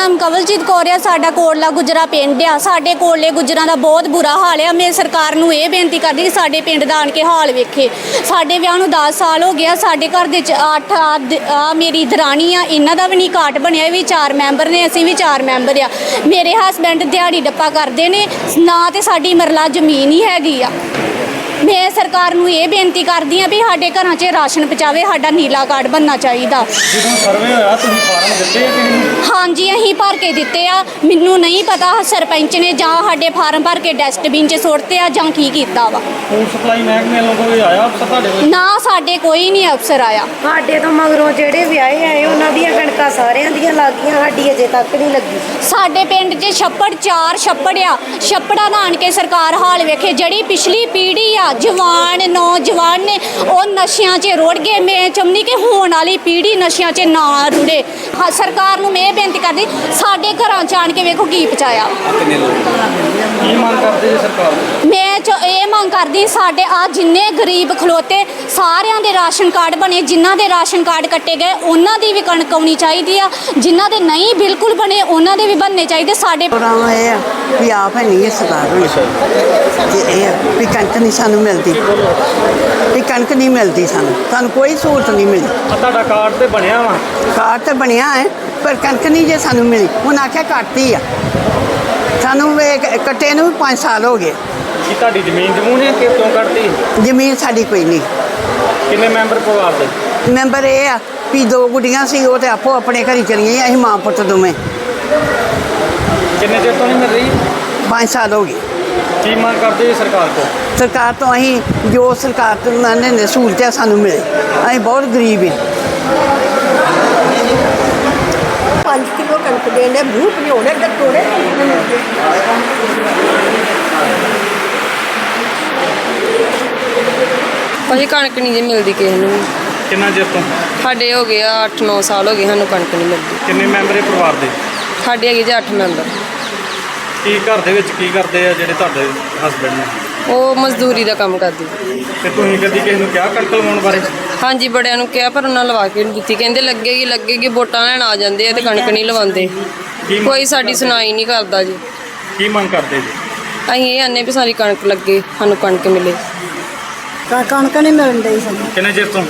ਨਾਮ ਕਵਲਜੀਤ ਕੌਰ ਆ, ਸਾਡਾ ਕੋਟਲਾ ਗੁਜਰਾ ਪਿੰਡ ਆ। ਸਾਡੇ ਕੋਟਲੇ ਗੁਜਰਾਂ ਦਾ ਬਹੁਤ ਬੁਰਾ ਹਾਲ ਆ। ਮੈਂ ਸਰਕਾਰ ਨੂੰ ਇਹ ਬੇਨਤੀ ਕਰਦੀ ਕਿ ਸਾਡੇ ਪਿੰਡ ਦਾ ਆਣ ਕੇ ਹਾਲ ਵੇਖੇ। ਸਾਡੇ ਵਿਆਹ ਨੂੰ 10 ਸਾਲ ਹੋ ਗਿਆ ਸਾਡੇ ਘਰ ਦੇ ਚ 8 ਆ ਮੇਰੀ ਦਰਾਣੀ ਆ, ਇਹਨਾਂ ਦਾ ਵੀ ਨਹੀਂ ਕਾਟ ਬਣਿਆ, ਇਹ ਵੀ ਚਾਰ ਮੈਂਬਰ ਨੇ, ਅਸੀਂ ਵੀ ਚਾਰ ਮੈਂਬਰ ਆ। ਮੇਰੇ ਹਸਬੰਡ ਦਿਹਾੜੀ ਡੱਪਾ ਕਰਦੇ ਨੇ, ਨਾ ਤੇ ਸਾਡੀ ਮਰਲਾ ਜ਼ਮੀਨ ਹੀ ਹੈਗੀ ਆ। ਮੈਂ ਸਰਕਾਰ ਨੂੰ ਇਹ ਬੇਨਤੀ ਕਰਦੀ ਆ ਵੀ ਸਾਡੇ ਘਰਾਂ 'ਚ ਰਾਸ਼ਨ ਪਹੁੰਚਾਵੇ ਸਾਡਾ ਨੀਲਾ ਕਾਰਡ ਬਣਨਾ ਚਾਹੀਦਾ। ਜਦੋਂ ਸਰਵੇ ਹੋਇਆ ਤੁਸੀਂ ਫਾਰਮ ਦਿੱਤੇ ਕਿ ਨਹੀਂ ਹਾਂਜੀ ਅਸੀਂ ਭਰ ਕੇ ਦਿੱਤੇ ਆ। ਮੈਨੂੰ ਨਹੀਂ ਪਤਾ ਸਰਪੰਚ ਨੇ ਜਾਂ ਸਾਡੇ ਫਾਰਮ ਭਰ ਕੇ ਡਸਟਬਿਨ 'ਚ ਸੁੱਟਤੇ ਆ ਜਾਂ ਕੀ ਕੀਤਾ ਵਾ। ਫੂਡ ਸਪਲਾਈ ਮਹਿਕਮੇ ਵੱਲੋਂ ਕੋਈ ਆਇਆ ਅਫਸਰ ਤੁਹਾਡੇ ਕੋਲ? ਨਾ ਸਾਡੇ ਕੋਈ ਨਹੀਂ ਅਫਸਰ ਆਇਆ। ਸਾਡੇ ਤੋਂ ਮਗਰੋਂ ਜਿਹੜੇ ਵਿਆਹੇ ਆਏ ਉਹਨਾਂ ਦੀਆਂ ਕਣਕਾਂ ਸਾਰਿਆਂ ਦੀਆਂ ਲੱਗੀਆਂ ਸਾਡੀ ਅਜੇ ਤੱਕ ਨਹੀਂ ਲੱਗੀ। ਸਾਡੇ ਪਿੰਡ 'ਚ ਛੱਪੜ ਚਾਰ ਛੱਪੜ ਆ। ਛੱਪੜਾਂ ਦਾ ਆਣ ਕੇ ਸਰਕਾਰ ਹਾਲ ਵੇਖੇ ਜਿਹੜੀ ਪਿਛਲੀ ਪੀੜ੍ਹੀ ਆ ਜਵਾਨ ਨੌਜਵਾਨ ਨੇ ਉਹ ਨਸ਼ਿਆਂ 'ਚ ਰੁੜ ਗਏ। ਮੈਂ ਚਾਹੁੰਦੀ ਕਿ ਹੋਣ ਵਾਲੀ ਪੀੜ੍ਹੀ ਨਸ਼ਿਆਂ 'ਚ ਨਾ ਰੁੜੇ। ਹਾਂ ਸਰਕਾਰ ਨੂੰ ਮੈਂ ਇਹ ਬੇਨਤੀ ਕਰਦੀ ਸਾਡੇ ਘਰਾਂ 'ਚ ਆਣ ਕੇ ਵੇਖੋ ਕੀ ਪਹੁੰਚਾਇਆ। ਕੀ ਮੰਗ ਕਰਦੇ ਜੀ ਸਰਕਾਰ? ਮੈਂ ਚ ਕਰਦੀ ਸਾਡੇ ਆ ਜਿੰਨੇ ਗਰੀਬ ਖਲੋਤੇ ਸਾਰਿਆਂ ਦੇ ਰਾਸ਼ਨ ਕਾਰਡ ਬਣੇ ਜਿਨ੍ਹਾਂ ਦੇ ਰਾਸ਼ਨ ਕਾਰਡ ਕੱਟੇ ਗਏ ਉਹਨਾਂ ਦੀ ਵੀ ਕਣਕ ਆਉਣੀ ਚਾਹੀਦੀ ਆ। ਜਿਨ੍ਹਾਂ ਦੇ ਨਹੀਂ ਬਿਲਕੁਲ ਬਣੇ ਉਹਨਾਂ ਦੇ ਵੀ ਬਣਨੇ ਚਾਹੀਦੇ। ਸਾਡੇ ਪ੍ਰੋਗਰਾਮ ਇਹ ਆ ਵੀ ਆਪ ਹੈ ਨਹੀਂ ਇਹ ਸਰਕਾਰ ਹੋਣੀ ਤੇ ਇਹ ਆ ਵੀ ਕਣਕ ਨਹੀਂ ਸਾਨੂੰ ਮਿਲਦੀ। ਵੀ ਕਣਕ ਨਹੀਂ ਮਿਲਦੀ ਸਾਨੂੰ। ਸਾਨੂੰ ਕੋਈ ਸਹੂਲਤ ਨਹੀਂ ਮਿਲੀ। ਤੁਹਾਡਾ ਕਾਰਡ ਤੇ ਬਣਿਆ ਵਾ? ਕਾਰਡ ਤੇ ਬਣਿਆ ਹੈ ਪਰ ਕਣਕ ਨਹੀਂ ਜੇ ਸਾਨੂੰ ਮਿਲੀ। ਹੁਣ ਆਖਿਆ ਕੱਟਤੀ ਆ। ਸਾਨੂੰ ਕੱਟੇ ਨੂੰ 5 ਸਾਲ ਹੋ ਗਏ। ਕੀ ਤੁਹਾਡੀ ਜ਼ਮੀਨ ਜਮੂਨ ਹੈ ਕਿ ਕਿਉਂ ਕੱਢਤੀ? ਜ਼ਮੀਨ ਸਾਡੀ ਕੋਈ ਨਹੀਂ। ਕਿੰਨੇ ਮੈਂਬਰ ਪਰਿਵਾਰ ਦੇ? ਮੈਂਬਰ ਇਹ ਆ ਵੀ ਦੋ ਗੁੱਡੀਆਂ ਸੀ ਉਹ ਤੇ ਆਪੋ ਆਪਣੇ ਘਰੀ ਚਲੀਆਂ ਅਸੀਂ ਮਾਂ ਪੁੱਤ ਦੋਵੇਂ। ਕਿੰਨੇ ਚਿਰ ਤੋਂ ਨਹੀਂ ਮਿਲ ਰਹੀ? 5 ਸਾਲ ਹੋ ਗਏ। ਕੀ ਮੰਗ ਕਰਦੇ ਜੀ ਸਰਕਾਰ ਤੋਂ? ਸਰਕਾਰ ਤੋਂ ਅਸੀਂ ਜੋ ਸਰਕਾਰ ਤੋਂ ਉਹਨਾਂ ਨੇ ਸਹੂਲਤਾਂ ਸਾਨੂੰ ਮਿਲੇ। ਅਸੀਂ ਬਹੁਤ ਗਰੀਬ ਹਾਂ। 5 ਕਿਲੋ ਕਣਕ ਦੇਣੇ ਮੂੰਹ ਭਿਉਣੇ ਤੇ ਭਾਜੀ ਕਣਕ ਨਹੀਂ ਜੀ ਮਿਲਦੀ ਕਿਸੇ ਨੂੰ ਵੀ। ਕਿੰਨਾ ਚਿਰ ਤੋਂ? ਸਾਡੇ ਹੋ ਗਏ ਆ 8-9 ਸਾਲ ਹੋ ਗਏ ਸਾਨੂੰ ਕਣਕ ਨਹੀਂ ਮਿਲਦੀ। ਕਿੰਨੇ ਮੈਂਬਰ ਇਹ ਪਰਿਵਾਰ ਦੇ? ਸਾਡੇ ਹੈਗੇ ਜੀ 8 ਮੈਂਬਰ। ਕੀ ਘਰ ਦੇ ਵਿੱਚ ਕੀ ਕਰਦੇ ਆ ਜਿਹੜੇ ਤੁਹਾਡੇ ਹਸਬੰਡ ਨੇ? ਉਹ ਮਜ਼ਦੂਰੀ ਦਾ ਕੰਮ ਕਰਦੀ ਤੇ ਤੁਸੀਂ ਕਦੀ ਕਿਸੇ ਨੂੰ ਕਿਹਾ ਕਣਕ ਲਵਾਉਣ ਬਾਰੇ? ਹਾਂਜੀ ਬੜਿਆਂ ਨੂੰ ਕਿਹਾ ਪਰ ਉਹਨਾਂ ਲਵਾ ਕੇ ਨਹੀਂ ਦਿੱਤੀ। ਕਹਿੰਦੇ ਲੱਗੇਗੀ ਲੱਗੇਗੀ ਵੋਟਾਂ ਲੈਣ ਆ ਜਾਂਦੇ ਆ ਤੇ ਕਣਕ ਨਹੀਂ ਲਵਾਉਂਦੇ। ਕੀ ਕੋਈ ਸਾਡੀ ਸੁਣਾਈ ਨਹੀਂ ਕਰਦਾ ਜੀ। ਕੀ ਮੰਗ ਕਰਦੇ ਜੀ? ਅਸੀਂ ਇਹ ਆਨੇ ਵੀ ਸਾਰੀ ਕਣਕ ਲੱਗੇ ਸਾਨੂੰ ਕਣਕ ਮਿਲੇ। ਕ- ਕਣਕ ਨਹੀਂ ਮਿਲਣ ਡਈ ਸਾਨੂੰ। ਕਿੰਨੇ ਚਿਰ ਤੋਂ?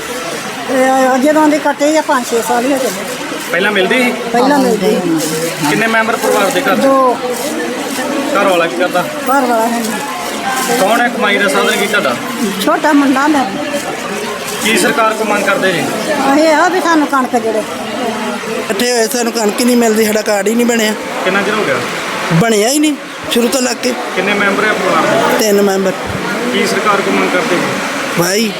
ਇਹ ਜਦੋਂ ਦੇ ਕੱਟੇ ਆ 5-6 ਸਾਲ ਹੀ ਹੋ ਚੱਲੇ। ਪਹਿਲਾਂ ਮਿਲਦੀ ਸੀ? ਪਹਿਲਾਂ ਮਿਲਦੇ ਕਿੰਨੇ ਮੈਂਬਰ ਪਰਿਵਾਰ ਦੇ ਘਰ? ਦੋ। ਘਰ ਵਾਲਾ ਕੀ ਕਰਦਾ? ਘਰ ਵਾਲਾ ਹੈ ਨੀ। ਕੌਣ ਹੈ ਕਮਾਈ ਦਾ ਸਾਧਨ ਕੀ ਤੁਹਾਡਾ? ਛੋਟਾ ਮੁੰਡਾ ਮੈਂ। ਕੀ ਸਰਕਾਰ ਕੋ ਮੰਗ ਕਰਦੇ ਜੀ? ਇਹ ਆ ਵੀ ਸਾਨੂੰ ਕਣਕ ਜਿਹੜੇ। ਇਕੱਠੇ ਹੋਏ ਸਾਨੂੰ ਕਣਕ ਹੀ ਨਹੀਂ ਮਿਲਦੀ ਸਾਡਾ ਕਾਰਡ ਹੀ ਨਹੀਂ ਬਣਿਆ। ਕਿੰਨਾ ਚਿਰ ਹੋ ਗਿਆ? ਬਣਿਆ ਹੀ ਨਹੀਂ ਸ਼ੁਰੂ ਤੋਂ ਲੱਗ ਕੇ। ਕਿੰਨੇ ਮੈਂਬਰ ਹੈ ਪਰਿਵਾਰ ਦੇ? ਤਿੰਨ ਮੈਂਬਰ। ਕੀ ਸਰਕਾਰ ਕੋ ਮੰਗ ਕਰਦੇ ਜੀ ਭਾਈ।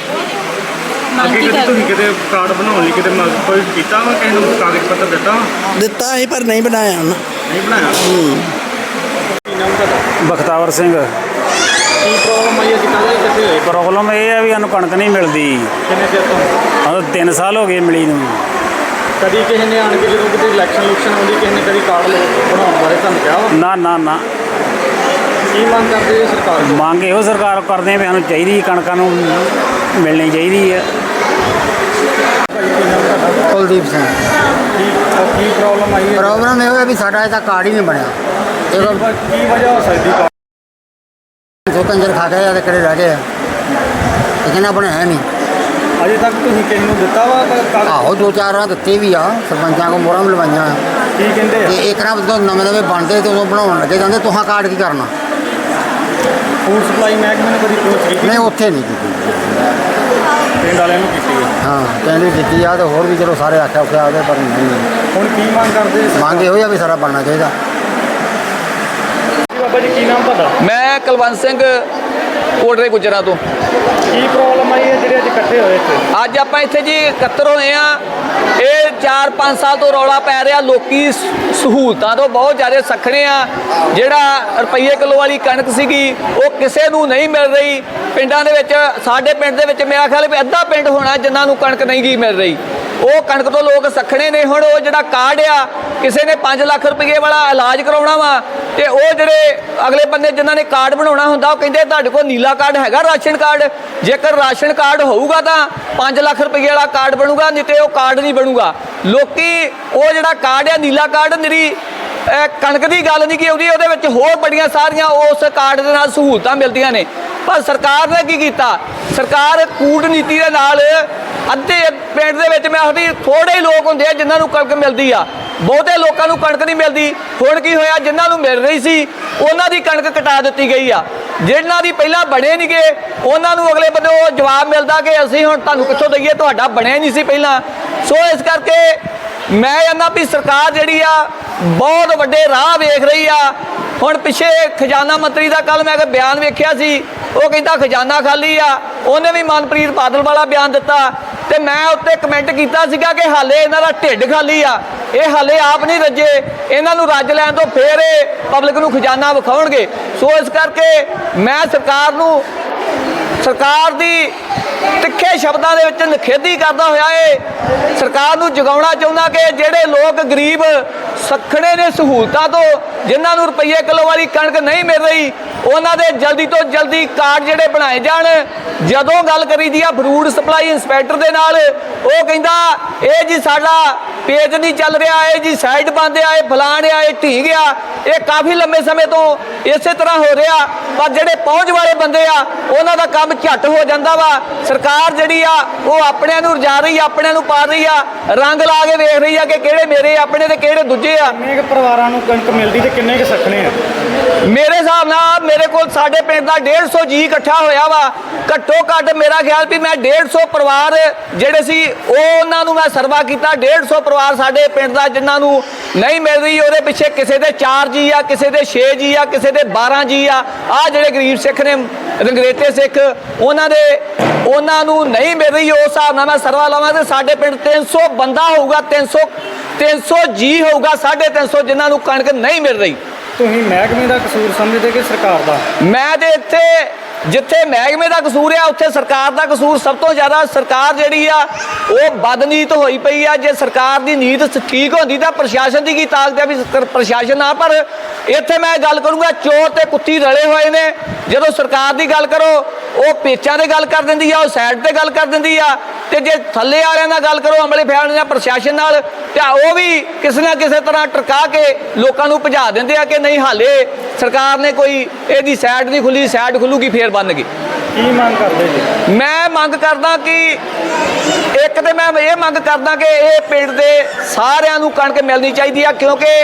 ਅੱਗੇ ਕਦੀ ਤੁਸੀਂ ਕਿਤੇ ਕਾਰਡ ਬਣਾਉਣ ਲਈ ਕਿਤੇ ਮ- ਕੋਈ ਕੀਤਾ ਵਾ ਕਿਸੇ ਨੂੰ ਕਾਗਜ਼ ਪੱਤਰ ਦਿੱਤਾ ਵਾ? ਦਿੱਤਾ ਸੀ ਪਰ ਨਹੀਂ ਬਣਾਇਆ ਉਹਨਾਂ ਨਹੀਂ ਬਣਾਇਆ? ਕੀ ਨਾਮ ਤੁਹਾਡਾ? ਬਖਤਾਵਰ ਸਿੰਘ। ਕੀ ਪ੍ਰੋਬਲਮ ਆਈ ਅੱਜ ਕੱਲ੍ਹ ਕਿੱਥੇ ਹੋਏ? ਪ੍ਰੋਬਲਮ ਇਹ ਹੈ ਵੀ ਸਾਨੂੰ ਕਣਕ ਨਹੀਂ ਮਿਲਦੀ। ਕਿੰਨੇ ਚਿਰ ਤੋਂ? ਸਾਨੂੰ 3 ਸਾਲ ਹੋ ਗਏ ਮਿਲੀ ਨੂੰ। ਕਦੀ ਕਿਸੇ ਨੇ ਆਣ ਕੇ ਜਦੋਂ ਕਿਤੇ ਇਲੈਕਸ਼ਨ ਲੁਕਸ਼ਨ ਆਉਂਦੀ ਕਿਸੇ ਨੇ ਕਦੀ ਕਾਰਡ ਬਣਾਉਣ ਬਾਰੇ ਤੁਹਾਨੂੰ ਕਿਹਾ ਵਾ? ਨਾ ਨਾ ਨਾ। ਕੀ ਮੰਗ ਕਰਦੇ ਜੀ ਸਰਕਾਰ ਤੋਂ? ਮੰਗ ਇਹੋ ਸਰਕਾਰ ਕਰਦੇ ਆ ਵੀ ਸਾਨੂੰ ਚਾਹੀਦੀ ਕਣਕਾਂ ਨੂੰ ਮਿਲਣੀ ਚਾਹੀਦੀ ਹੈ। ਕੁਲਦੀਪ ਸਿੰਘ। ਕੀ ਪ੍ਰੋਬਲਮ ਆਈ ਹੈ? ਪ੍ਰੋਬਲਮ ਇਹ ਹੋਇਆ ਵੀ ਸਾਡਾ ਇਹਦਾ ਕਾਰਡ ਹੀ ਨਹੀਂ ਬਣਿਆ। ਇਹ ਕੀ ਵਜ੍ਹਾ ਹੋ ਸਕਦੀ ਕਾਰਡ ਸੋ ਕੰਜਰ ਖਾ ਗਏ ਆ ਤੇ ਕਿਹੜੇ ਰਹਿ ਗਏ ਆ। ਇਹ ਕਹਿੰਦਾ ਬਣਾਇਆ ਨਹੀਂ। ਅਜੇ ਤੱਕ ਤੁਸੀਂ ਕਿਸੇ ਨੂੰ ਦਿੱਤਾ ਵਾ ਕ- ਕਾਗਜ਼ ਆਹੋ ਦੋ ਚਾਰ ਰਾਂ ਦਿੱਤੇ ਵੀ ਆ ਸਰਪੰਚਾਂ ਕੋ ਮੋਹਰਾਂ ਵੀ ਲਵਾਈਆਂ ਆ। ਕੀ ਕਹਿੰਦੇ ਆ? ਤੇ ਇੱਕ ਨਾ ਜਦੋਂ ਨਵੇਂ ਨਵੇਂ ਬਣਦੇ ਤੇ ਉਦੋਂ ਬਣਾਉਣ ਲੱਗੇ ਜਾਂਦੇ ਤੁਹਾਂ ਕਾਰਡ ਕੀ ਕਰਨਾ? ਫੂਡ ਸਪਲਾਈ ਮਹਿਕਮੇ ਨੇ ਕਦੀ ਪਹੁੰਚ ਕੀਤੀ? ਨਹੀਂ ਉੱਥੇ ਨਹੀਂ ਕੀਤੀ। ਪਿੰਡ ਵਾਲਿਆਂ ਨੂੰ ਕੀਤੀ ਹੈ ਹਾਂ ਕਹਿੰਦੇ ਦਿੱਤੀ ਆ ਤੇ ਹੋਰ ਵੀ ਚਲੋ ਸਾਰੇ ਆਖਿਆ ਉਖਿਆ ਆਦੇ ਪਰ ਨਹੀਂ। ਹੁਣ ਕੀ ਮੰਗ ਕਰਦੇ ਮੰਗ ਇਹੋ ਹੀ ਆ ਵੀ ਸਾਰਾ ਬਣਨਾ ਚਾਹੀਦਾ। ਬਾਬਾ ਜੀ ਕੀ ਨਾਮ ਤੁਹਾਡਾ? ਮੈਂ ਕੁਲਵੰਤ ਸਿੰਘ ਕੋਟਰੇ ਗੁਜਰਾਂ ਤੋਂ। ਕੀ ਪ੍ਰੋਬਲਮ ਆਈ ਹੈ ਜਿਹੜੇ ਅੱਜ ਇਕੱਠੇ ਹੋਏ ਇੱਥੇ? ਅੱਜ ਆਪਾਂ ਇੱਥੇ ਜੀ ਇਕੱਤਰ ਹੋਏ ਆ ਇਹ 4-5 ਸਾਲ ਤੋਂ ਰੌਲਾ ਪੈ ਰਿਹਾ, ਲੋਕੀ ਸ- ਸਹੂਲਤਾਂ ਤੋਂ ਬਹੁਤ ਜ਼ਿਆਦਾ ਸਖਣੇ ਆ। ਜਿਹੜਾ ਰੁਪਈਏ ਕਿਲੋ ਵਾਲੀ ਕਣਕ ਸੀਗੀ, ਉਹ ਕਿਸੇ ਨੂੰ ਨਹੀਂ ਮਿਲ ਰਹੀ। ਪਿੰਡਾਂ ਦੇ ਵਿੱਚ, ਸਾਡੇ ਪਿੰਡ ਦੇ ਵਿੱਚ ਮੇਰਾ ਖਿਆਲ ਵੀ ਅੱਧਾ ਪਿੰਡ ਹੋਣਾ, ਜਿਨ੍ਹਾਂ ਨੂੰ ਕਣਕ ਨਹੀਂ ਗਈ ਮਿਲ ਰਹੀ। ਉਹ ਕਣਕ ਤੋਂ ਲੋਕ ਸਖਣੇ ਨੇ ਹੁਣ, ਉਹ ਜਿਹੜਾ ਕਾਰਡ ਆ, ਕਿਸੇ ਨੇ 5 ਲੱਖ ਰੁਪਏ ਵਾਲਾ ਇਲਾਜ ਕਰਾਉਣਾ ਵਾ, ਤੇ ਉਹ ਜਿਹੜੇ ਅਗਲੇ ਬੰਦੇ ਜਿਨ੍ਹਾਂ ਨੇ ਕਾਰਡ ਬਣਾਉਣਾ ਹੁੰਦਾ, ਉਹ ਕਹਿੰਦੇ ਤੁਹਾਡੇ ਕੋਲ ਨੀਲਾ ਕਾਰਡ ਹੈਗਾ, ਰਾਸ਼ਨ ਕਾਰਡ। ਜੇਕਰ ਰਾਸ਼ਨ ਕਾਰਡ ਹੋਊਗਾ ਤਾਂ 5 ਲੱਖ ਰੁਪਏ ਵਾਲਾ ਕਾਰਡ ਬਣੂਗਾ, ਨਹੀਂ ਤੇ ਉਹ ਕਾਰਡ ਨਹੀਂ ਬਣੂਗਾ। ਲੋਕੀ, ਉਹ ਜਿਹੜਾ ਕਾਰਡ ਆ, ਨੀਲਾ ਕਾਰਡ, ਮੇਰੀ ਕਣਕ ਦੀ ਗੱਲ ਨਹੀਂ ਕਿ ਆਉਂਦੀ, ਉਹਦੇ ਵਿੱਚ ਹੋਰ ਬੜੀਆਂ ਸਾਰੀਆਂ ਉਸ ਕਾਰਡ ਦੇ ਨਾਲ ਸਹੂਲਤਾਂ ਮਿਲਦੀਆਂ ਨੇ। ਪਰ ਸਰਕਾਰ ਨੇ ਕੀ ਕੀਤਾ? ਸਰਕਾਰ ਕੂਟਨੀਤੀ ਦੇ ਨਾਲ ਅੱਧੇ ਪਿੰਡ ਦੇ ਵਿੱਚ ਮੈਂ ਆਖਦੀ ਥੋੜੇ ਹੀ ਲੋਕ ਹੁੰਦੇ ਆ ਜਿਨ੍ਹਾਂ ਨੂੰ ਕਣਕ ਮਿਲਦੀ ਆ। ਬਹੁਤੇ ਲੋਕਾਂ ਨੂੰ ਕਣਕ ਨਹੀਂ ਮਿਲਦੀ। ਹੁਣ ਕੀ ਹੋਇਆ, ਜਿਨ੍ਹਾਂ ਨੂੰ ਮਿਲ ਰਹੀ ਸੀ, ਉਹਨਾਂ ਦੀ ਕਣਕ ਕਟਾ ਦਿੱਤੀ ਗਈ ਆ। ਜਿਨ੍ਹਾਂ ਦੀ ਪਹਿਲਾਂ ਬਣੇ ਨਹੀਂ ਗਏ ਉਹਨਾਂ ਨੂੰ ਅਗਲੇ ਬੰਦੇ ਉਹ ਜਵਾਬ ਮਿਲਦਾ ਕਿ ਅਸੀਂ ਹੁਣ ਤੁਹਾਨੂੰ ਕਿੱਥੋਂ ਦਈਏ, ਤੁਹਾਡਾ ਬਣਿਆ ਨਹੀਂ ਸੀ ਪਹਿਲਾਂ। ਸੋ ਇਸ ਕਰਕੇ ਮੈਂ ਕਹਿੰਦਾ ਵੀ ਸਰਕਾਰ ਜਿਹੜੀ ਆ, ਬਹੁਤ ਵੱਡੇ ਰਾਹ ਵੇਖ ਰਹੀ ਆ। ਹੁਣ ਪਿੱਛੇ ਖਜ਼ਾਨਾ ਮੰਤਰੀ ਦਾ ਕੱਲ ਮੈਂ ਇੱਕ ਬਿਆਨ ਵੇਖਿਆ ਸੀ, ਉਹ ਕਹਿੰਦਾ ਖਜ਼ਾਨਾ ਖਾਲੀ ਆ। ਉਹਨੇ ਵੀ ਮਨਪ੍ਰੀਤ ਬਾਦਲ ਵਾਲਾ ਬਿਆਨ ਦਿੱਤਾ। ਤੇ ਮੈਂ ਉੱਤੇ ਕਮੈਂਟ ਕੀਤਾ ਸੀਗਾ ਕਿ ਹਾਲੇ ਇਹਨਾਂ ਦਾ ਢਿੱਡ ਖਾਲੀ ਆ। ਇਹ ਹਾਲੇ ਆਪ ਨਹੀਂ ਰੱਜੇ। ਇਹਨਾਂ ਨੂੰ ਰੱਜ ਲੈਣ ਤੋਂ ਫੇਰ ਇਹ ਪਬਲਿਕ ਨੂੰ ਖਜ਼ਾਨਾ ਵਿਖਾਉਣਗੇ। ਸੋ ਇਸ ਕਰਕੇ ਮੈਂ ਸਰਕਾਰ ਨੂੰ, ਸਰਕਾਰ ਦੀ ਤਿੱਖੇ ਸ਼ਬਦਾਂ ਦੇ ਵਿੱਚ ਨਿਖੇਧੀ ਕਰਦਾ ਹੋਇਆ ਏ। ਸਰਕਾਰ ਨੂੰ ਜਗਾਉਣਾ ਚਾਹੁੰਦਾ ਕਿ ਜਿਹੜੇ ਲੋਕ ਗਰੀਬ ਸਖਣੇ ਨੇ ਸਹੂਲਤਾਂ ਤੋਂ, ਜਿਨ੍ਹਾਂ ਨੂੰ ਰੁਪਈਏ ਕਿਲੋ ਵਾਲੀ ਕਣਕ ਨਹੀਂ ਮਿਲ ਰਹੀ, ਉਹਨਾਂ ਦੇ ਜਲਦੀ ਤੋਂ ਜਲਦੀ ਕਾਰਡ ਜਿਹੜੇ ਬਣਾਏ ਜਾਣ। ਜਦੋਂ ਗੱਲ ਕਰੀਦੀ ਆ ਫਰੂਡ ਸਪਲਾਈ ਇੰਸਪੈਕਟਰ ਦੇ ਨਾਲ, ਉਹ ਕਹਿੰਦਾ, ਇਹ ਜੀ ਸਾਡਾ ਪੇਜ ਨਹੀਂ ਚੱਲ ਰਿਹਾ, ਇਹ ਜੀ ਸਾਈਡ ਬੰਦ ਆ, ਇਹ ਫਲਾਣ ਆ, ਇਹ ਢੀਂਗ ਆ, ਇਹ ਕਾਫੀ ਲੰਮੇ ਸਮੇਂ ਤੋਂ ਇਸੇ ਤਰ੍ਹਾਂ ਹੋ ਰਿਹਾ। ਪਰ ਜਿਹੜੇ ਪਹੁੰਚ ਵਾਲੇ ਬੰਦੇ ਆ, ਉਹਨਾਂ ਦਾ ਕੰਮ ਝੱਟ ਹੋ ਜਾਂਦਾ ਵਾ। ਸਰਕਾਰ ਜਿਹੜੀ ਆ, ਉਹ ਆਪਣਿਆਂ ਨੂੰ ਰਜਾ ਰਹੀ ਆ, ਆਪਣਿਆਂ ਨੂੰ ਪਾ ਰਹੀ ਆ। ਰੰਗ ਲਾ ਕੇ ਵੇਖ ਰਹੀ ਆ ਕਿ ਕਿਹੜੇ ਮੇਰੇ ਆਪਣੇ ਤੇ ਕਿਹੜੇ ਦੂਜੇ ਆ ਕਿੰਨੇ ਕੁ ਪਰਿਵਾਰਾਂ ਨੂੰ ਕਣਕ ਮਿਲਦੀ ਤੇ ਕਿੰਨੇ ਕੁ ਸਖਣੇ ਆ? ਮੇਰੇ ਹਿਸਾਬ ਨਾਲ ਮੇਰੇ ਕੋਲ ਸਾਡੇ ਪਿੰਡ ਦਾ 150 ਜੀ ਇਕੱਠਾ ਹੋਇਆ ਵਾ। ਘੱਟੋ ਘੱਟ ਮੇਰਾ ਖਿਆਲ ਵੀ ਮੈਂ 150 ਪਰਿਵਾਰ ਜਿਹੜੇ ਸੀ, ਉਹ ਉਹਨਾਂ ਨੂੰ ਮੈਂ ਸਰਵਾ ਕੀਤਾ। 150 ਪਰਿਵਾਰ ਸਾਡੇ ਪਿੰਡ ਦਾ ਜਿਨ੍ਹਾਂ ਨੂੰ ਨਹੀਂ ਮਿਲ ਰਹੀ, ਉਹਦੇ ਪਿੱਛੇ ਕਿਸੇ ਦੇ 4 ਜੀ ਆ, ਕਿਸੇ ਦੇ 6 ਜੀ ਆ, ਕਿਸੇ ਦੇ 12 ਜੀ ਆ। ਆ ਜਿਹੜੇ ਗਰੀਬ ਸਿੱਖ ਨੇ ਰੰਗਰੇਟੇ ਸਿੱਖ, ਉਹਨਾਂ ਦੇ, ਉਹਨਾਂ ਨੂੰ ਨਹੀਂ ਮਿਲ ਰਹੀ, ਉਸ ਹਿਸਾਬ ਨਾਲ ਮੈਂ ਸਰਵਾ ਲਾਵਾਂ ਤੇ ਸਾਡੇ ਪਿੰਡ 300 ਬੰਦਾ ਹੋਊਗਾ 300 300 ਜੀ ਹੋਊਗਾ 350 ਜਿਨ੍ਹਾਂ ਨੂੰ ਕਣਕ ਨਹੀਂ ਮਿਲ ਰਹੀ। ਤੁਸੀਂ ਮਹਿਕਮੇ ਦਾ ਕਸੂਰ ਸਮਝਦੇ ਕਿ ਸਰਕਾਰ ਦਾ? ਮੈਂ ਤੇ ਇੱਥੇ ਜਿੱਥੇ ਮਹਿਕਮੇ ਦਾ ਕਸੂਰ ਆ ਉੱਥੇ ਸਰਕਾਰ ਦਾ ਕਸੂਰ ਸਭ ਤੋਂ ਜ਼ਿਆਦਾ ਸਰਕਾਰ ਜਿਹੜੀ ਆ ਉਹ ਬਦਨੀਤ ਹੋਈ ਪਈ ਆ। ਜੇ ਸਰਕਾਰ ਦੀ ਨੀਤ ਠੀਕ ਹੁੰਦੀ ਤਾਂ ਪ੍ਰਸ਼ਾਸਨ ਦੀ ਕੀ ਤਾਕਤ ਆ ਵੀ ਪ੍ਰਸ਼ਾਸਨ ਆ ਪਰ ਇੱਥੇ ਮੈਂ ਗੱਲ ਕਰੂੰਗਾ ਚੋਰ ਤੇ ਕੁੱਤੀ ਰਲੇ ਹੋਏ ਨੇ। ਜਦੋਂ ਸਰਕਾਰ ਦੀ ਗੱਲ ਕਰੋ ਉਹ ਪੇਚਾਂ ਦੇ ਗੱਲ ਕਰ ਦਿੰਦੀ ਆ ਉਹ ਸਾਈਡ ਤੇ ਗੱਲ ਕਰ ਦਿੰਦੀ ਆ। ਤੇ ਜੇ ਥੱਲੇ ਵਾਲਿਆਂ ਨਾਲ ਗੱਲ ਕਰੋ ਅਮਲੇ ਫੈਮਲੀ ਨਾਲ ਪ੍ਰਸ਼ਾਸਨ ਨਾਲ ਤੇ ਉਹ ਵੀ ਕਿਸੇ ਨਾ ਕਿਸੇ ਤਰ੍ਹਾਂ ਟਰਕਾ ਕੇ ਲੋਕਾਂ ਨੂੰ ਭਜਾ ਦਿੰਦੇ ਆ ਕਿ ਨਹੀਂ ਹਾਲੇ ਸਰਕਾਰ ਨੇ ਕੋਈ ਇਹਦੀ ਸਾਈਡ ਨਹੀਂ ਖੁੱਲੀ ਸਾਈਡ ਖੁੱਲੂਗੀ ਫੇਰ ਬੰਨ ਗਈ ਕੀ ਮੰਗ ਕਰਦੇ ਜੀ? ਮੈਂ ਮੰਗ ਕਰਦਾ ਕਿ ਇੱਕ ਤੇ ਮੈਂ ਇਹ ਮੰਗ ਕਰਦਾ ਕਿ ਇਹ ਪਿੰਡ ਦੇ ਸਾਰਿਆਂ ਨੂੰ ਕਣਕ ਮਿਲਣੀ ਚਾਹੀਦੀ ਆ ਕਿਉਂਕਿ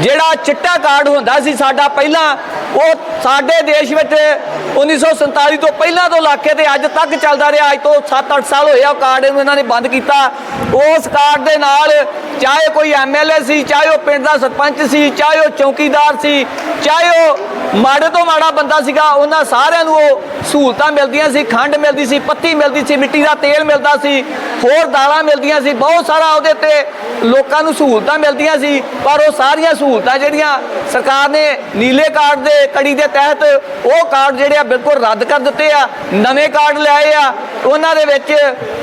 ਜਿਹੜਾ ਚਿੱਟਾ ਕਾਰਡ ਹੁੰਦਾ ਸੀ ਸਾਡਾ ਪਹਿਲਾਂ ਉਹ ਸਾਡੇ ਦੇਸ਼ ਵਿੱਚ 1947 ਤੋਂ ਪਹਿਲਾਂ ਤੋਂ ਇਲਾਕੇ ਤੇ ਅੱਜ ਤੱਕ ਚੱਲਦਾ ਰਿਹਾ। ਅੱਜ ਤੋਂ 7-8 ਸਾਲ ਹੋਏ ਆ, ਉਹ ਕਾਰਡ ਨੂੰ ਇਹਨਾਂ ਨੇ ਬੰਦ ਕੀਤਾ। ਉਸ ਕਾਰਡ ਦੇ ਨਾਲ ਚਾਹੇ ਕੋਈ ਐਮਐਲਏ ਸੀ, ਚਾਹੇ ਉਹ ਪਿੰਡ ਦਾ ਸਰਪੰਚ ਸੀ, ਚਾਹੇ ਉਹ ਚੌਕੀਦਾਰ ਸੀ, ਚਾਹੇ ਉਹ ਮਾੜੇ ਤੋਂ ਮਾੜਾ ਬੰਦਾ ਸੀਗਾ, ਉਹਨਾਂ ਸਾਰਿਆਂ ਨੂੰ ਉਹ ਸਹੂਲਤਾਂ ਮਿਲਦੀਆਂ ਸੀ, ਖੰਡ ਮਿਲਦੀ ਸੀ, ਪੱਤੀ ਮਿਲਦੀ ਸੀ, ਮਿੱਟੀ ਦਾ ਤੇਲ ਮਿਲਦਾ ਸੀ, ਹੋਰ ਦਾਲਾਂ ਮਿਲਦੀਆਂ ਸੀ, ਬਹੁਤ ਸਾਰਾ ਉਹਦੇ ਤੇ ਲੋਕਾਂ ਨੂੰ ਸਹੂਲਤਾਂ ਮਿਲਦੀਆਂ ਸੀ, ਪਰ ਉਹ ਸਾਰੀਆਂ ਸਹੂਲਤਾਂ ਜਿਹੜੀਆਂ ਸਰਕਾਰ ਨੇ ਨੀਲੇ ਕਾਰਡ ਦੇ, ਕੜੀ ਦੇ ਤਹਿਤ ਉਹ ਕਾਰਡ ਜਿਹੜੇ ਆ ਬਿਲਕੁਲ ਰੱਦ ਕਰ ਦਿੱਤੇ ਆ, ਨਵੇਂ ਕਾਰਡ ਲਿਆਏ ਆ ਉਹਨਾਂ ਦੇ ਵਿੱਚ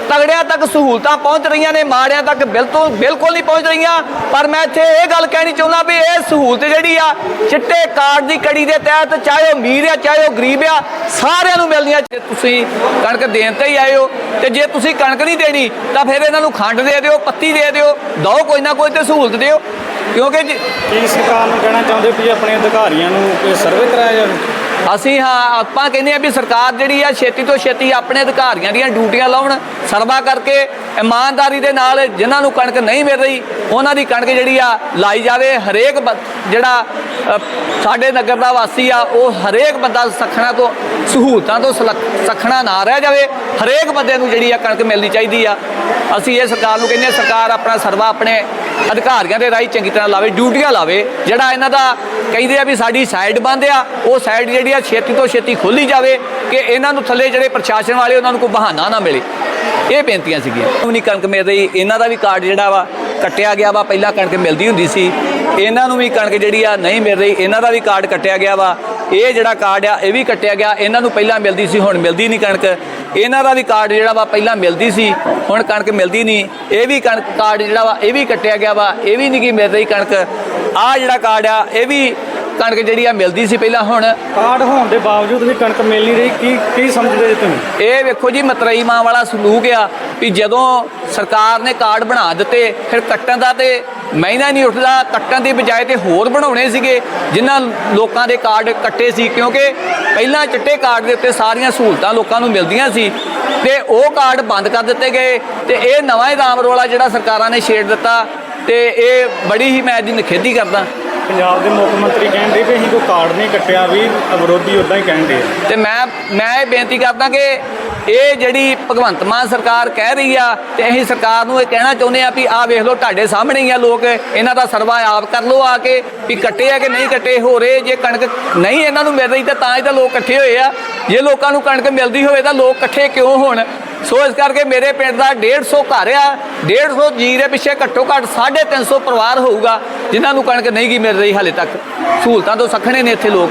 ਤਗੜਿਆਂ ਤੱਕ ਸਹੂਲਤਾਂ ਪਹੁੰਚ ਰਹੀਆਂ ਨੇ, ਮਾੜਿਆਂ ਤੱਕ ਬਿਲਕੁਲ ਬਿਲਕੁਲ ਨਹੀਂ ਪਹੁੰਚ ਰਹੀਆਂ। ਪਰ ਮੈਂ ਇੱਥੇ ਇਹ ਗੱਲ ਕਹਿਣੀ ਚਾਹੁੰਦਾ ਵੀ ਇਹ ਸਹੂਲਤ ਜਿਹੜੀ ਆ, ਚਿੱਟੇ ਕਾਰਡ ਦੀ ਕੜੀ ਦੇ ਤਹਿਤ ਚਾਹੇ ਉਹ ਅਮੀਰ ਆ, ਚਾਹੇ ਉਹ ਗਰੀਬ ਆ, ਸਾਰਿਆਂ ਨੂੰ ਮਿਲਦੀਆਂ। ਜੇ ਤੁਸੀਂ ਕਣਕ ਦੇਣ ਤੇ ਹੀ ਆਏ ਹੋ ਤੇ ਜੇ ਤੁਸੀਂ ਕਣਕ ਨਹੀਂ ਦੇਣੀ, ਤਾਂ ਫਿਰ ਇਹਨਾਂ ਨੂੰ ਖੰਡ ਦੇ ਦਿਓ, ਪੱਤੀ ਦੇ ਦਿਓ ਦੋ ਕੋਈ ਨਾ ਕੋਈ ਤੇ ਸਹੂਲਤ ਦਿਓ। ਕਿਉਂਕਿ ਜੇ- ਕੀ ਸਰਕਾਰ ਨੂੰ ਕਹਿਣਾ ਚਾਹੁੰਦੇ ਵੀ ਆਪਣੇ ਅਧਿਕਾਰੀਆਂ ਨੂੰ ਸਰਵੇ ਕਰਾਇਆ ਜਾਵੇ? ਅਸੀਂ ਹਾਂ, ਆਪਾਂ ਕਹਿੰਦੇ ਆ ਵੀ ਸਰਕਾਰ ਜਿਹੜੀ ਆ, ਛੇਤੀ ਤੋਂ ਛੇਤੀ ਆਪਣੇ ਅਧਿਕਾਰੀਆਂ ਦੀਆਂ ਡਿਊਟੀਆਂ ਲਾਉਣ ਸਰਵਾ ਕਰਕੇ ਇਮਾਨਦਾਰੀ ਦੇ ਨਾਲ ਜਿਨ੍ਹਾਂ ਨੂੰ ਕਣਕ ਨਹੀਂ ਮਿਲ ਰਹੀ, ਉਹਨਾਂ ਦੀ ਕਣਕ ਜਿਹੜੀ ਆ ਲਾਈ ਜਾਵੇ। ਹਰੇਕ ਬ- ਜਿਹੜਾ ਸਾਡੇ ਨਗਰ ਦਾ ਵਾਸੀ ਆ, ਉਹ ਹਰੇਕ ਬੰਦਾ ਸਖਣਾ ਤੋਂ, ਸਹੂਲਤਾਂ ਤੋਂ ਸਲਕ- ਸਖਣਾ ਨਾ ਰਹਿ ਜਾਵੇ। ਹਰੇਕ ਬੰਦੇ ਨੂੰ ਜਿਹੜੀ ਆ ਕਣਕ ਮਿਲਣੀ ਚਾਹੀਦੀ ਆ। ਅਸੀਂ ਇਹ ਸਰਕਾਰ ਨੂੰ ਕਹਿੰਦੇ ਆ ਸਰਕਾਰ ਆਪਣਾ ਸਰਵਾ ਆਪਣੇ ਅਧਿਕਾਰੀਆਂ ਦੇ ਰਾਹੀਂ ਚੰਗੀ ਤਰ੍ਹਾਂ ਲਾਵੇ, ਡਿਊਟੀਆਂ ਲਾਵੇ, ਜਿਹੜਾ ਇਹਨਾਂ ਦਾ ਕਹਿੰਦੇ ਆ ਵੀ ਸਾਡੀ ਸਾਈਡ ਬੰਦ ਆ, ਉਹ ਸਾਈਡ ਜਿਹੜੀ ਆ ਛੇਤੀ ਤੋਂ ਛੇਤੀ ਖੋਲੀ ਜਾਵੇ ਕਿ ਇਹਨਾਂ ਨੂੰ ਥੱਲੇ ਜਿਹੜੇ ਪ੍ਰਸ਼ਾਸਨ ਵਾਲੇ ਉਹਨਾਂ ਨੂੰ ਕੋਈ ਬਹਾਨਾ ਨਾ ਮਿਲੇ। ਇਹ ਬੇਨਤੀਆਂ ਸੀਗੀਆਂ। ਉਹ ਨਹੀਂ ਕਣਕ ਮਿਲ ਰਹੀ, ਇਹਨਾਂ ਦਾ ਵੀ ਕਾਰਡ ਜਿਹੜਾ ਵਾ ਕੱਟਿਆ ਗਿਆ ਵਾ, ਪਹਿਲਾਂ ਕਣਕ ਮਿਲਦੀ ਹੁੰਦੀ ਸੀ। ਇਹਨਾਂ ਨੂੰ ਵੀ ਕਣਕ ਜਿਹੜੀ ਆ ਨਹੀਂ ਮਿਲ ਰਹੀ ਇਹਨਾਂ ਦਾ ਵੀ ਕਾਰਡ ਕੱਟਿਆ ਗਿਆ ਵਾ। ਇਹ ਜਿਹੜਾ ਕਾਰਡ ਆ ਇਹ ਵੀ ਕੱਟਿਆ ਗਿਆ। ਇਹਨਾਂ ਨੂੰ ਪਹਿਲਾਂ ਮਿਲਦੀ ਸੀ ਹੁਣ ਮਿਲਦੀ ਨਹੀਂ ਕਣਕ। ਇਹਨਾਂ ਦਾ ਵੀ ਕਾਰਡ ਜਿਹੜਾ ਵਾ ਪਹਿਲਾਂ ਮਿਲਦੀ ਸੀ ਹੁਣ ਕਣਕ ਮਿਲਦੀ ਨਹੀਂ। ਇਹ ਵੀ ਕਣਕ ਕਾਰਡ ਜਿਹੜਾ ਵਾ ਇਹ ਵੀ ਕੱਟਿਆ ਗਿਆ ਵਾ। ਇਹ ਵੀ ਨਹੀਂ ਗੀ ਮਿਲ ਰਹੀ ਕਣਕ। ਆ ਜਿਹੜਾ ਕਾਰਡ ਆ ਇਹ ਵੀ ਕਣਕ ਜਿਹੜੀ ਆ ਮਿਲਦੀ ਸੀ ਪਹਿਲਾਂ ਹੁਣ ਕਾਰਡ ਹੋਣ ਦੇ ਬਾਵਜੂਦ ਵੀ ਕਣਕ ਮਿਲ ਨਹੀਂ ਰਹੀ ਕੀ ਕੀ ਸਮਝਦੇ ਜੀ ਤੁਸੀਂ? ਇਹ ਵੇਖੋ ਜੀ ਮਤਰਈ ਮਾਂ ਵਾਲਾ ਸਲੂਕ ਆ। ਵੀ ਜਦੋਂ ਸਰਕਾਰ ਨੇ ਕਾਰਡ ਬਣਾ ਦਿੱਤੇ, ਫਿਰ ਕੱਟਣ ਦਾ ਤੇ ਮਹੀਨਾ ਨਹੀਂ ਉੱਠਦਾ, ਕੱਟਣ ਦੀ ਬਜਾਏ ਤੇ ਹੋਰ ਬਣਾਉਣੇ ਸੀਗੇ, ਜਿਨ੍ਹਾਂ ਲੋਕਾਂ ਦੇ ਕਾਰਡ ਕੱਟੇ ਸੀ, ਕਿਉਂਕਿ ਪਹਿਲਾਂ ਚਿੱਟੇ ਕਾਰਡ ਦੇ ਉੱਤੇ ਸਾਰੀਆਂ ਸਹੂਲਤਾਂ ਲੋਕਾਂ ਨੂੰ ਮਿਲਦੀਆਂ ਸੀ, ਤੇ ਉਹ ਕਾਰਡ ਬੰਦ ਕਰ ਦਿੱਤੇ ਗਏ, ਤੇ ਇਹ ਨਵਾਂ ਹੀ ਰਾਮ ਰੋਲਾ ਜਿਹੜਾ ਸਰਕਾਰਾਂ ਨੇ ਛੇੜ ਦਿੱਤਾ, ਤੇ ਇਹ ਬੜੀ ਹੀ ਮੈਂ ਇਹਦੀ ਨਿਖੇਧੀ ਕਰਦਾ। ਪੰਜਾਬ ਦੇ ਮੁੱਖ ਮੰਤਰੀ ਕਹਿੰਦੇ ਵੀ ਅਸੀਂ ਕੋਈ ਕਾਰਡ ਨਹੀਂ ਕੱਟਿਆ, ਵੀ ਵਿਰੋਧੀ ਉਦਾਂ ਹੀ ਕਹਿੰਦੇ ਆ। ਤੇ ਮੈਂ ਮੈਂ ਇਹ ਬੇਨਤੀ ਕਰਦਾ ਕਿ ਇਹ ਜਿਹੜੀ ਭਗਵੰਤ ਮਾਨ ਸਰਕਾਰ ਕਹਿ ਰਹੀ ਆ, ਤੇ ਅਸੀਂ ਸਰਕਾਰ ਨੂੰ ਇਹ ਕਹਿਣਾ ਚਾਹੁੰਦੇ ਆ ਵੀ ਆਹ ਵੇਖ ਲਓ, ਤੁਹਾਡੇ ਸਾਹਮਣੇ ਹੀ ਆ ਲੋਕ, ਇਹਨਾਂ ਦਾ ਸਰਵਾ ਆਪ ਕਰ ਲਓ ਆ ਕੇ, ਵੀ ਕੱਟੇ ਆ ਕਿ ਨਹੀਂ ਕੱਟੇ ਹੋ ਰਹੇ ਜੇ ਕਣਕ ਨਹੀਂ ਇਹਨਾਂ ਨੂੰ ਮਿਲ ਰਹੀ ਤਾਂ ਤਾਂ ਹੀ ਤਾਂ ਲੋਕ ਇਕੱਠੇ ਹੋਏ ਆ। ਜੇ ਲੋਕਾਂ ਨੂੰ ਕਣਕ ਮਿਲਦੀ ਹੋਵੇ ਤਾਂ ਲੋਕ ਇਕੱਠੇ ਕਿਉਂ ਹੋਣ? ਸੋ ਇਸ ਕਰਕੇ ਮੇਰੇ ਪਿੰਡ ਦਾ 150 ਘਰ ਆ 150 ਜੀ ਦੇ ਪਿੱਛੇ ਘੱਟੋ ਘੱਟ 350 ਪਰਿਵਾਰ ਹੋਊਗਾ, ਜਿਨ੍ਹਾਂ ਨੂੰ ਕਣਕ ਨਹੀਂ ਗਈ ਮਿਲ ਰਹੀ ਹਾਲੇ ਤੱਕ। ਸਹੂਲਤਾਂ ਤੋਂ ਸਖਣੇ ਨੇ ਇੱਥੇ ਲੋਕ।